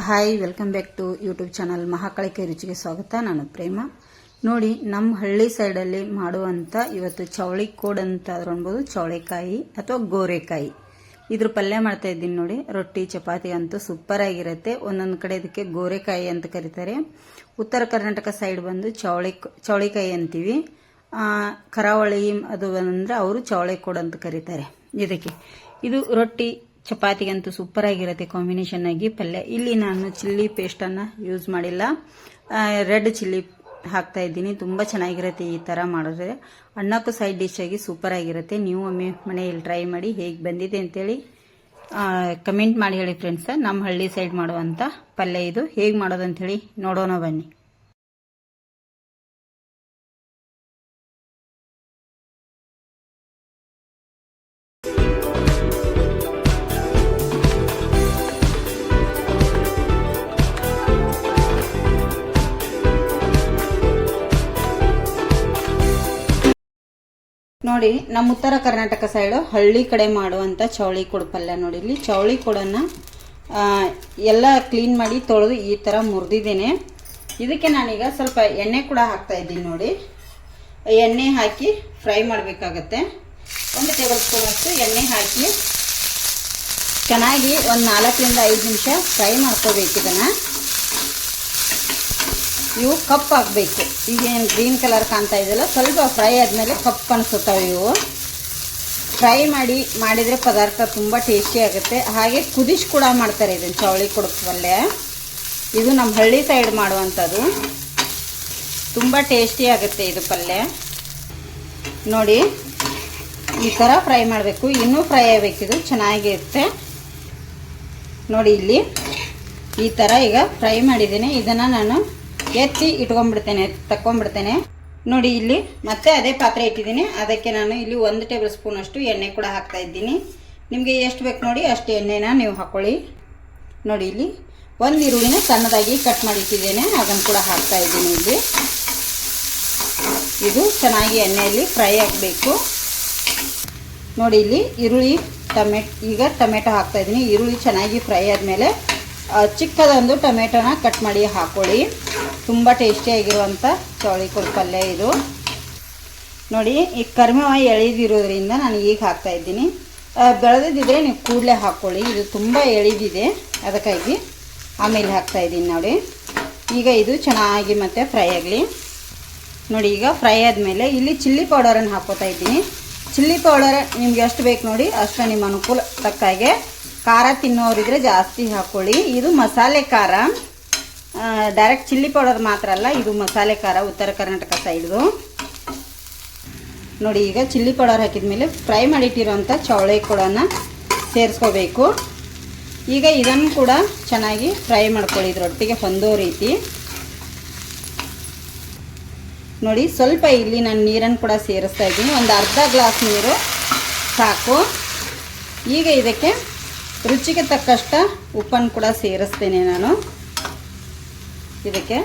Hi welcome back to YouTube channel ಮಹಾಕಳಿಕೆ ರುಚಿಗೆ ಸ್ವಾಗತ ನಾನು ಪ್ರೇಮ ನೋಡಿ ನಮ್ಮ ಹಳ್ಳಿ ಸೈಡಲ್ಲಿ ಮಾಡುವಂಥ ಇವತ್ತು ಚವಳಿ ಕೋಡ್ ಅಂತ ಅನ್ಬೋದು ಚವಳಿಕಾಯಿ ಅಥವಾ ಗೋರೆಕಾಯಿ ಇದ್ರ ಪಲ್ಯ ಮಾಡ್ತಾ ಇದ್ದೀನಿ ನೋಡಿ ರೊಟ್ಟಿ ಚಪಾತಿ ಅಂತೂ ಸೂಪರ್ ಆಗಿರುತ್ತೆ ಒಂದೊಂದು ಕಡೆ ಇದಕ್ಕೆ ಗೋರೆಕಾಯಿ ಅಂತ ಕರೀತಾರೆ ಉತ್ತರ ಕರ್ನಾಟಕ ಸೈಡ್ ಬಂದು ಚವಳಿ ಚವಳಿಕಾಯಿ ಅಂತೀವಿ ಕರಾವಳಿ ಅದು ಅಂದ್ರೆ ಅವರು ಚವಳಿ ಕೋಡ್ ಅಂತ ಕರೀತಾರೆ ಇದಕ್ಕೆ ಇದು ರೊಟ್ಟಿ ಚಪಾತಿಗಂತೂ ಸೂಪರ್ ಆಗಿರುತ್ತೆ ಕಾಂಬಿನೇಷನ್ ಆಗಿ ಪಲ್ಯ. ಇಲ್ಲಿ ನಾನು ಚಿಲ್ಲಿ ಪೇಸ್ಟನ್ನು ಯೂಸ್ ಮಾಡಿಲ್ಲ. ರೆಡ್ ಚಿಲ್ಲಿ ಹಾಕ್ತಾ ಇದ್ದೀನಿ. ತುಂಬ ಚೆನ್ನಾಗಿರುತ್ತೆ ಈ ಥರ ಮಾಡಿದ್ರೆ. ಅಣ್ಣಕ್ಕೂ ಸೈಡ್ ಡಿಶ್ ಆಗಿ ಸೂಪರ್ ಆಗಿರುತ್ತೆ. ನೀವು ಒಮ್ಮೆ ಮನೆಯಲ್ಲಿ ಟ್ರೈ ಮಾಡಿ ಹೇಗೆ ಬಂದಿದೆ ಅಂತೇಳಿ ಕಮೆಂಟ್ ಮಾಡಿ ಹೇಳಿ ಫ್ರೆಂಡ್ಸ್ ನಮ್ಮ ಹಳ್ಳಿ ಸೈಡ್ ಮಾಡುವಂಥ ಪಲ್ಯ ಇದು. ಹೇಗೆ ಮಾಡೋದು ಅಂತೇಳಿ ನೋಡೋಣ ಬನ್ನಿ. ನೋಡಿ, ನಮ್ಮ ಉತ್ತರ ಕರ್ನಾಟಕ ಸೈಡು ಹಳ್ಳಿ ಕಡೆ ಮಾಡುವಂಥ ಚೌಳಿ ಕೊಡು ಪಲ್ಯ ನೋಡಿ. ಇಲ್ಲಿ ಚೌಳಿ ಕೊಡನ್ನು ಎಲ್ಲ ಕ್ಲೀನ್ ಮಾಡಿ ತೊಳೆದು ಈ ಥರ ಮುರಿದಿದ್ದೇನೆ. ಇದಕ್ಕೆ ನಾನೀಗ ಸ್ವಲ್ಪ ಎಣ್ಣೆ ಕೂಡ ಹಾಕ್ತಾ ಇದ್ದೀನಿ ನೋಡಿ. ಎಣ್ಣೆ ಹಾಕಿ ಫ್ರೈ ಮಾಡಬೇಕಾಗತ್ತೆ. ಒಂದು ಟೇಬಲ್ ಸ್ಪೂನ್ ಅಷ್ಟು ಎಣ್ಣೆ ಹಾಕಿ ಚೆನ್ನಾಗಿ ಒಂದು ನಾಲ್ಕರಿಂದ ಐದು ನಿಮಿಷ ಫ್ರೈ ಮಾಡ್ಕೋಬೇಕು ಇದನ್ನು. ಇವು ಕಪ್ ಆಗಬೇಕು. ಈಗ ಏನು ಗ್ರೀನ್ ಕಲರ್ ಕಾಣ್ತಾ ಇದೆಯಲ್ಲ, ಸ್ವಲ್ಪ ಫ್ರೈ ಆದಮೇಲೆ ಕಪ್ ಅನಿಸುತ್ತವೆ ಇವು. ಫ್ರೈ ಮಾಡಿ, ಮಾಡಿದರೆ ಪದಾರ್ಥ ತುಂಬ ಟೇಸ್ಟಿ ಆಗುತ್ತೆ. ಹಾಗೆ ಕುದಿಸಿ ಕೂಡ ಮಾಡ್ತಾರೆ ಇದನ್ನು, ಚೌಳಿ ಕೊಡೋ ಪಲ್ಯ ಇದು ನಮ್ಮ ಹಳ್ಳಿ ಸೈಡ್ ಮಾಡುವಂಥದ್ದು. ತುಂಬ ಟೇಸ್ಟಿ ಆಗುತ್ತೆ ಇದು ಪಲ್ಯ ನೋಡಿ, ಈ ಥರ ಫ್ರೈ ಮಾಡಬೇಕು. ಇನ್ನೂ ಫ್ರೈ ಆಗಬೇಕಿದು ಚೆನ್ನಾಗಿರುತ್ತೆ. ನೋಡಿ ಇಲ್ಲಿ ಈ ಥರ ಈಗ ಫ್ರೈ ಮಾಡಿದ್ದೀನಿ. ಇದನ್ನು ನಾನು ಎತ್ತಿ ಇಟ್ಕೊಂಡ್ಬಿಡ್ತೇನೆ, ತಕ್ಕೊಂಡ್ಬಿಡ್ತೇನೆ. ನೋಡಿ ಇಲ್ಲಿ ಮತ್ತೆ ಅದೇ ಪಾತ್ರೆ ಇಟ್ಟಿದ್ದೀನಿ. ಅದಕ್ಕೆ ನಾನು ಇಲ್ಲಿ ಒಂದು ಟೇಬಲ್ ಸ್ಪೂನ್ ಅಷ್ಟು ಎಣ್ಣೆ ಕೂಡ ಹಾಕ್ತಾ ಇದ್ದೀನಿ. ನಿಮಗೆ ಎಷ್ಟು ಬೇಕು ನೋಡಿ ಅಷ್ಟು ಎಣ್ಣೆನ ನೀವು ಹಾಕ್ಕೊಳ್ಳಿ ನೋಡಿ ಇಲ್ಲಿ ಒಂದು ಈರುಳ್ಳಿನ ಸಣ್ಣದಾಗಿ ಕಟ್ ಮಾಡಿ ಇಟ್ಟಿದ್ದೇನೆ. ಅದನ್ನು ಕೂಡ ಹಾಕ್ತಾ ಇದ್ದೀನಿ ಇಲ್ಲಿ. ಇದು ಚೆನ್ನಾಗಿ ಎಣ್ಣೆಯಲ್ಲಿ ಫ್ರೈ ಆಗಬೇಕು. ನೋಡಿ ಇಲ್ಲಿ ಈರುಳ್ಳಿ ಟೊಮೆಟ್ ಈಗ ಟೊಮೆಟೊ ಹಾಕ್ತಾ ಇದ್ದೀನಿ. ಈರುಳ್ಳಿ ಚೆನ್ನಾಗಿ ಫ್ರೈ ಆದಮೇಲೆ ಚಿಕ್ಕದೊಂದು ಟೊಮೆಟೊನ ಕಟ್ ಮಾಡಿ ಹಾಕ್ಕೊಳ್ಳಿ ತುಂಬ ಟೇಸ್ಟಿಯಾಗಿರುವಂಥ ಚೌಳಿ ಕೊಡು ಪಲ್ಯ ಇದು. ನೋಡಿ, ಈ ಕರಿಮೇವ ಎಳೆದಿರೋದ್ರಿಂದ ನಾನು ಈಗ ಹಾಕ್ತಾ ಇದ್ದೀನಿ. ಬೆಳೆದಿದ್ದರೆ ನೀವು ಕೂಡಲೇ ಹಾಕ್ಕೊಳ್ಳಿ. ಇದು ತುಂಬ ಎಳೆದಿದೆ. ಅದಕ್ಕಾಗಿ ಆಮೇಲೆ ಹಾಕ್ತಾ ಇದ್ದೀನಿ ನೋಡಿ. ಈಗ ಇದು ಚೆನ್ನಾಗಿ ಮತ್ತೆ ಫ್ರೈ ಆಗಲಿ. ನೋಡಿ, ಈಗ ಫ್ರೈ ಆದಮೇಲೆ ಇಲ್ಲಿ ಚಿಲ್ಲಿ ಪೌಡರನ್ನು ಹಾಕೋತಾ ಇದ್ದೀನಿ. ಚಿಲ್ಲಿ ಪೌಡರ್ ನಿಮ್ಗೆ ಎಷ್ಟು ಬೇಕು ನೋಡಿ, ಅಷ್ಟು ನಿಮ್ಮ ಅನುಕೂಲ ತಕ್ಕಾಗೆ ಖಾರ ತಿನ್ನೋರಿದ್ರೆ ಜಾಸ್ತಿ ಹಾಕ್ಕೊಳ್ಳಿ. ಇದು ಮಸಾಲೆ ಖಾರ. ಡೈರೆಕ್ಟ್ ಚಿಲ್ಲಿ ಪೌಡರ್ ಮಾತ್ರ ಅಲ್ಲ, ಇದು ಮಸಾಲೆ ಖಾರ, ಉತ್ತರ ಕರ್ನಾಟಕ ಸೈಡ್ದು ನೋಡಿ, ಈಗ ಚಿಲ್ಲಿ ಪೌಡರ್ ಹಾಕಿದ ಮೇಲೆ ಫ್ರೈ ಮಾಡಿಟ್ಟಿರೋಂಥ ಚೌಳೆ ಕೂಡನ ಸೇರಿಸ್ಕೋಬೇಕು. ಈಗ ಇದನ್ನು ಕೂಡ ಚೆನ್ನಾಗಿ ಫ್ರೈ ಮಾಡ್ಕೊಳ್ಳಿ, ಇದರೊಟ್ಟಿಗೆ ಹೊಂದೋ ರೀತಿ. ನೋಡಿ, ಸ್ವಲ್ಪ ಇಲ್ಲಿ ನಾನು ನೀರನ್ನು ಕೂಡ ಸೇರಿಸ್ತಾ ಇದ್ದೀನಿ. ಒಂದು ಅರ್ಧ ಗ್ಲಾಸ್ ನೀರು ಸಾಕು. ಈಗ ಇದಕ್ಕೆ ರುಚಿಗೆ ತಕ್ಕಷ್ಟ ಉಪ್ಪನ್ನು ಕೂಡ ಸೇರಿಸ್ತೇನೆ ನಾನು. ಇದಕ್ಕೆ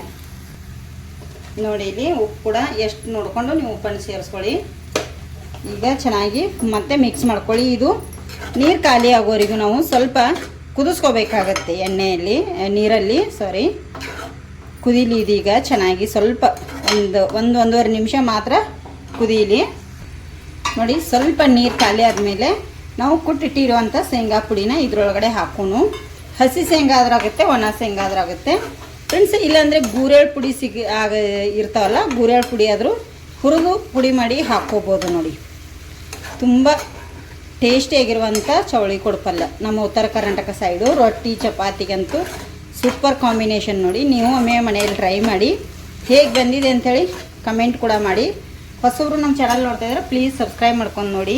ನೋಡಿ ಇಲ್ಲಿ ಉಪ್ಪು ಕೂಡ ಎಷ್ಟು ನೋಡಿಕೊಂಡು ನೀವು ಉಪ್ಪನ್ನು ಸೇರಿಸ್ಕೊಳ್ಳಿ. ಈಗ ಚೆನ್ನಾಗಿ ಮತ್ತೆ ಮಿಕ್ಸ್ ಮಾಡ್ಕೊಳ್ಳಿ. ಇದು ನೀರು ಖಾಲಿ ಆಗೋರಿಗೂ ನಾವು ಸ್ವಲ್ಪ ಕುದಿಸ್ಕೋಬೇಕಾಗತ್ತೆ ಎಣ್ಣೆಯಲ್ಲಿ ನೀರಲ್ಲಿ ಸಾರಿ ಕುದೀಲಿ ಇದೀಗ ಚೆನ್ನಾಗಿ ಸ್ವಲ್ಪ ಒಂದು ಒಂದು, ಒಂದೂವರೆ ನಿಮಿಷ ಮಾತ್ರ ಕುದೀಲಿ. ನೋಡಿ, ಸ್ವಲ್ಪ ನೀರು ಖಾಲಿ ಆದಮೇಲೆ ನಾವು ಕುಟ್ಟಿಟ್ಟಿರುವಂಥ ಶೇಂಗಾ ಪುಡಿನ ಇದರೊಳಗಡೆ ಹಾಕೋಣ. ಹಸಿ ಶೇಂಗಾ ಆದ್ರಾಗುತ್ತೆ, ಒಣ ಶೇಂಗಾ ಆದ್ರಾಗುತ್ತೆ. ಫ್ರೆಂಡ್ಸ್ ಇಲ್ಲಾಂದರೆ ಗೂರೆಳ್ ಪುಡಿ ಸಿಗ ಆಗ ಇರ್ತಾವಲ್ಲ ಗೂರೇಳು ಪುಡಿ ಆದರೂ ಹುರಿದು ಪುಡಿ ಮಾಡಿ ಹಾಕ್ಕೋಬೋದು ನೋಡಿ. ತುಂಬ ಟೇಸ್ಟಿಯಾಗಿರುವಂಥ ಚವಳಿ ಕೊಡಪಲ್ಲ. ನಮ್ಮ ಉತ್ತರ ಕರ್ನಾಟಕ ಸೈಡು ರೊಟ್ಟಿ, ಚಪಾತಿಗಂತೂ ಸೂಪರ್ ಕಾಂಬಿನೇಷನ್ ನೋಡಿ. ನೀವು ಒಮ್ಮೆ ಮನೆಯಲ್ಲಿ ಟ್ರೈ ಮಾಡಿ, ಹೇಗೆ ಬಂದಿದೆ ಅಂಥೇಳಿ ಕಮೆಂಟ್ ಕೂಡ ಮಾಡಿ. ಹೊಸಬ್ರು ನಮ್ಮ ಚಾನಲ್ ನೋಡ್ತಾ ಇದ್ರೆ ಪ್ಲೀಸ್ ಸಬ್ಸ್ಕ್ರೈಬ್ ಮಾಡ್ಕೊಂಡು ನೋಡಿ.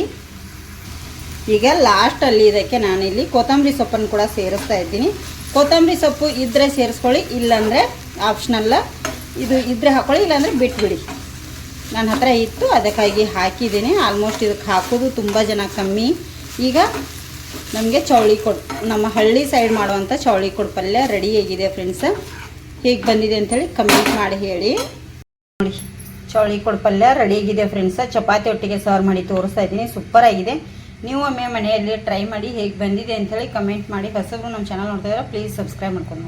ಈಗ ಲಾಸ್ಟಲ್ಲಿ ಇದಕ್ಕೆ ನಾನಿಲ್ಲಿ ಕೊತ್ತಂಬರಿ ಸೊಪ್ಪನ್ನು ಕೂಡ ಸೇರಿಸ್ತಾ ಇದ್ದೀನಿ. ಕೊತ್ತಂಬರಿ ಸೊಪ್ಪು ಇದ್ದರೆ ಸೇರಿಸ್ಕೊಳ್ಳಿ, ಇಲ್ಲಾಂದರೆ ಆಪ್ಷನಲ್ಲ ಇದು ಇದ್ದರೆ ಹಾಕ್ಕೊಳ್ಳಿ ಇಲ್ಲಾಂದರೆ ಬಿಟ್ಬಿಡಿ. ನನ್ನ ಹತ್ರ ಇತ್ತು, ಅದಕ್ಕಾಗಿ ಹಾಕಿದ್ದೀನಿ. ಆಲ್ಮೋಸ್ಟ್ ಇದಕ್ಕೆ ಹಾಕೋದು ತುಂಬ ಜನ ಕಮ್ಮಿ. ಈಗ ನಮಗೆ ಚೌಳಿ ಕೊಡ್, ನಮ್ಮ ಹಳ್ಳಿ ಸೈಡ್ ಮಾಡುವಂಥ ಚೌಳಿ ಕೊಡ್ ಪಲ್ಯ ರೆಡಿ ಆಗಿದೆ ಫ್ರೆಂಡ್ಸ್ ಹೇಗೆ ಬಂದಿದೆ ಅಂಥೇಳಿ ಕಮೆಂಟ್ ಮಾಡಿ ಹೇಳಿ. ನೋಡಿ ಚೌಳಿ ಕೊಡ್ ಪಲ್ಯ ರೆಡಿ ಆಗಿದೆ ಫ್ರೆಂಡ್ಸ್ ಚಪಾತಿ ಒಟ್ಟಿಗೆ ಸರ್ವ್ ಮಾಡಿ ತೋರಿಸ್ತಾ ಇದ್ದೀನಿ. ಸೂಪರ್ ಆಗಿದೆ. ನೀವು ಒಮ್ಮೆ ಮನೆಯಲ್ಲಿ ಟ್ರೈ ಮಾಡಿ ಹೇಗೆ ಬಂದಿದೆ ಅಂಥೇಳಿ ಕಮೆಂಟ್ ಮಾಡಿ. ಹೊಸಬ್ರು ನಮ್ಮ ಚಾನಲ್ ನೋಡ್ತಾ ಇದ್ರೆ ಪ್ಲೀಸ್ ಸಬ್ಸ್ಕ್ರೈಬ್ ಮಾಡ್ಕೊಂಡು.